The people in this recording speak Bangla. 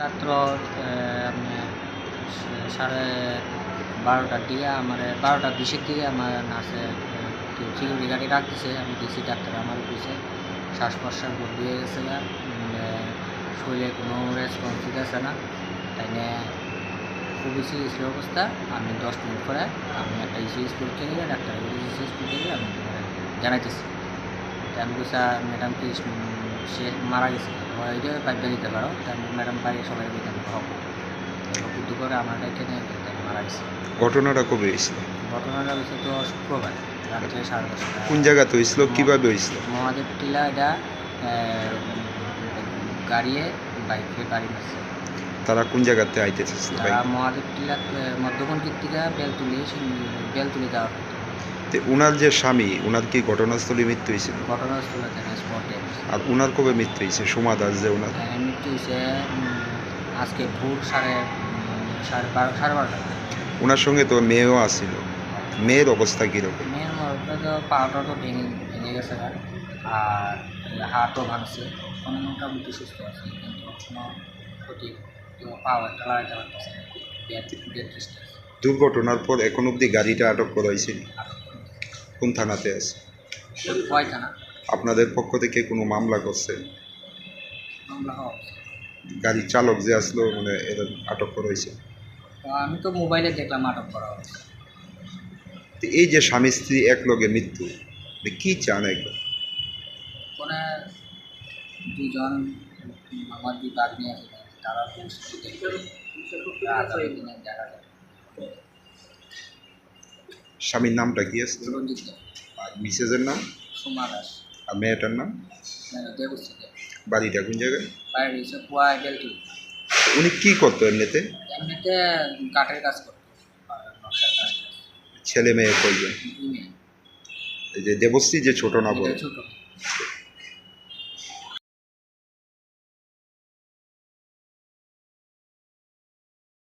রাত্র সাড়ে বারোটার দিকে আমার বারোটা বিশের দিকে আমার নার্সে সিকিউরিটি গাড়ি রাখতেছে আমি গেছি ডাক্তার আমার অফিসে শ্বাস প্রশ্বাস দিয়ে গেছে শরীরে কোনো রেসপন্স দিতেছে না, তাই নিয়ে খুবই সিরিয়াস অবস্থা, আমি দশ মিনিট পরে আমি একটা ইসিএস করতে গেলে ডাক্তার কাছে ইসিএস করতে গেলে আমি জানাইতেছি। আমি স্যার ম্যাডাম কি সে মারা গেছে ওইটা পাইপটা দিতে পারো তা ম্যাডাম বাড়ি সবাই বলতে আমি হব বুদ্ধি করে আমার এখানে মারা গেছে। ঘটনাটা কবে হয়েছিল ঘটনাটা হয়েছে তো শুক্রবার রাত্রে সাড়ে দশটা কোন জায়গাতে হয়েছিল? কীভাবে হয়েছিল? মহাদেব টিলা এটা গাড়িয়ে বাইকে বাড়ি মারছে। তারা কোন জায়গাতে আইতেছে? তারা মহাদেব টিলা মধ্যমন থেকে বেলতুলি বেলতুলি যাওয়ার। তো উনার যে স্বামী উনার কি ঘটনাস্থলে মৃত্যু হয়েছিল ঘটনাস্থলে আর উনার কবে মৃত্যু হয়েছে? সোমা দাস যে উনার। মৃত্যু হয়েছে আজকে ভোর সাড়ে সাড়ে বারো সাড়ে বারোটা উনার সঙ্গে তো মেয়েও আসছিল মেয়ের অবস্থা কীরকম? মেয়ের মরটা তো পাওয়াটা তো ভেঙে ভেঙে গেছে আর হাতও ভাঙছে। কোনো মোটামুটি সুস্থ আছে কিন্তু কোনো ক্ষতি পারতেছে দুর্ঘটনার পর এখন অবধি গাড়িটা আটক করা হয়েছে। কোন থানাতে আছে? আপনাদের পক্ষ থেকে কোনো মামলা করছে? গাড়ির চালক যে আসলো মানে এদের আটক করা হয়েছে? আমি তো মোবাইলে দেখলাম আটক করা হয়েছে। তো এই যে স্বামী স্ত্রী এক লগে মৃত্যু মানে কি চান কোনো দুজন আমার দুই বাগ্নি আছে তারা স্বামীর নামটা কি আছে? আর মিসেজের নাম? সোমা দাস। আর মেয়েটার নাম? বাড়িটা কোন জায়গায়? উনি কি করতো এমনিতে? এমনিতে কাঠের কাজ করতো। ছেলে মেয়ে কয়জন? এই যে দেবশ্রী যে ছোট না এটা ছোট।